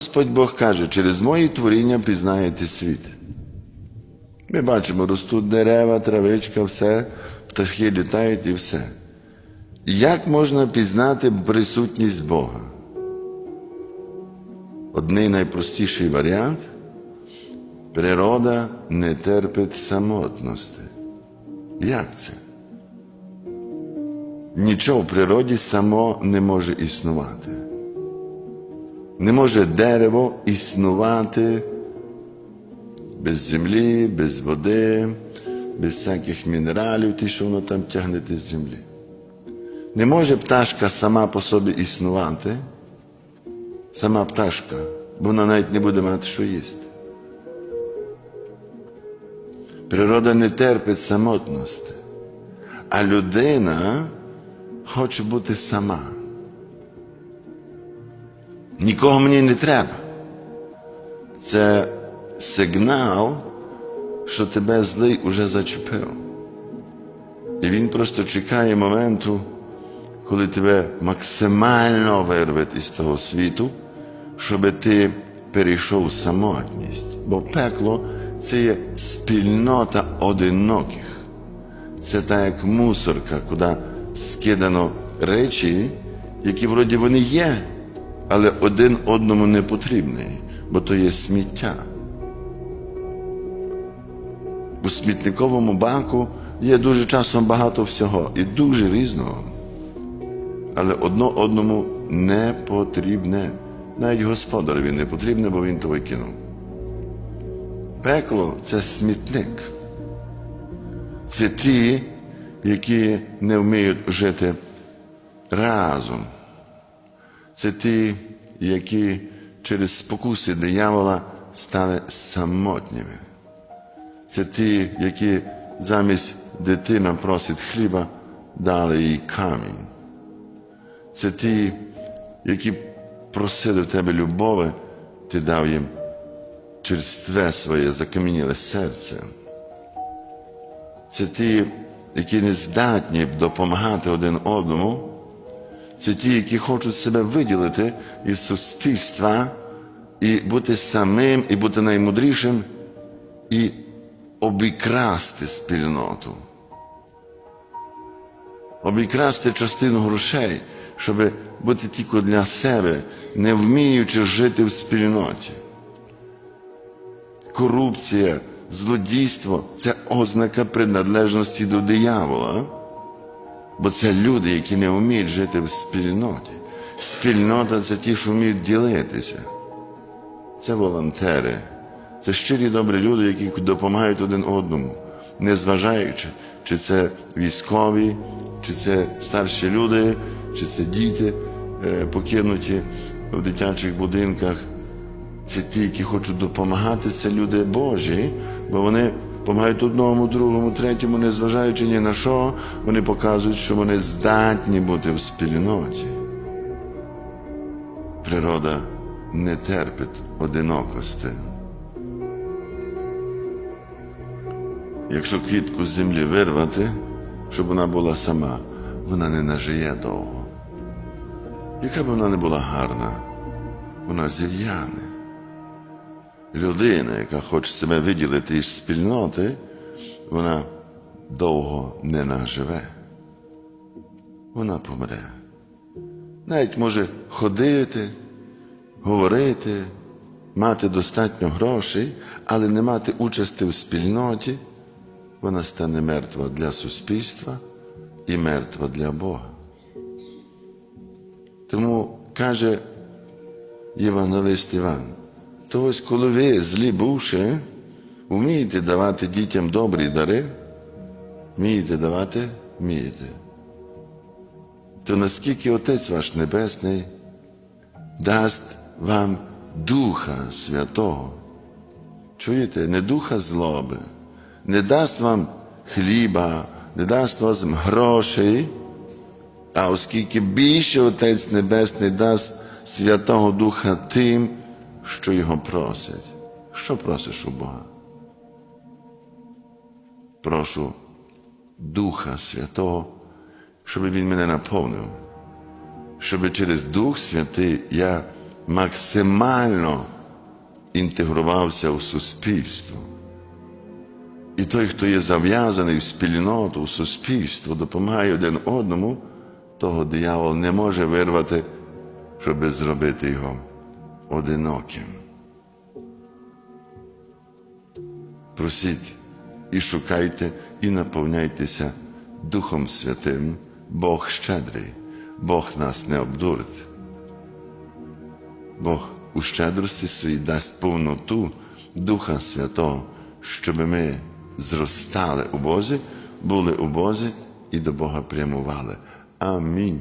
Господь Бог каже, через мої творіння пізнаєте світ. Ми бачимо, ростуть дерева, травичка, все, пташки літають і все. Як можна пізнати присутність Бога? Одний найпростіший варіант природа не терпить самотності. Як це? Нічого в природі само не може існувати. Не може дерево існувати без землі, без води, без всяких мінералів, ті, що воно там тягнете з землі. Не може пташка сама по собі існувати, сама пташка, бо вона навіть не буде мати що їсти. Природа не терпить самотності, а людина хоче бути сама. Нікого мені не треба. Це сигнал, що тебе злий уже зачепив. І він просто чекає моменту, коли тебе максимально вирве із того світу, щоб ти перейшов самотність. Бо пекло це є спільнота одиноких. Це так як мусорка, куди скидано речі, які вроді вони є, але один одному не потрібні, бо то є сміття. У смітниковому банку є дуже часом багато всього і дуже різного. Але одно одному не потрібне. Навіть господареві не потрібне, бо він то викинув. Пекло це смітник. Це ті, які не вміють жити разом. Це ті, які через спокуси диявола стали самотніми. Це ті, які замість дитина просить хліба, дали їй камінь. Це ті, які просили в тебе любові, ти дав їм черстве своє закам'яніле серце. Це ті, які не здатні допомагати один одному. Це ті, які хочуть себе виділити із суспільства і бути самим, і бути наймудрішим, і обікрасти спільноту. Обікрасти частину грошей, щоб бути тільки для себе, не вміючи жити в спільноті. Корупція, злодійство це ознака приналежності до диявола. Бо це люди, які не вміють жити в спільноті. Спільнота це ті, що вміють ділитися. Це волонтери, це щирі добрі люди, які допомагають один одному, незважаючи, чи це військові, чи це старші люди, чи це діти е, покинуті в дитячих будинках. Це ті, які хочуть допомагати, це люди Божі, бо вони допомагають одному, другому, третьому, незважаючи ні на що, вони показують, що вони здатні бути в спільноті. Природа не терпить одинокості. Якщо квітку з землі вирвати, щоб вона була сама, вона не нажиє довго. Яка б вона не була гарна, вона зів'яне. Людина, яка хоче себе виділити із спільноти, вона довго не наживе. Вона помре. Навіть може ходити, говорити, мати достатньо грошей, але не мати участі в спільноті, вона стане мертва для суспільства і мертва для Бога. Тому каже Євангелист Іван, то ось коли ви, злі бувши, вмієте давати дітям добрі дари, вмієте давати, вмієте. То наскільки Отець ваш Небесний дасть вам Духа Святого, чуєте, не духа злоби, не дасть вам хліба, не дасть вам грошей, а оскільки більше Отець Небесний дасть Святого Духа тим, що його просять. Що просиш у Бога? Прошу Духа Святого, щоб Він мене наповнив, щоб через Дух Святий я максимально інтегрувався у суспільство. І той, хто є зав'язаний в спільноту, в суспільство, допомагає один одному, того диявол не може вирвати, щоб зробити його одиноким. Просіть і шукайте, і наповняйтеся Духом Святим. Бог щедрий, Бог нас не обдурить. Бог у щедрості своїй дасть повноту Духа Святого, щоб ми зростали у Бозі, були у Бозі і до Бога прямували. Амінь.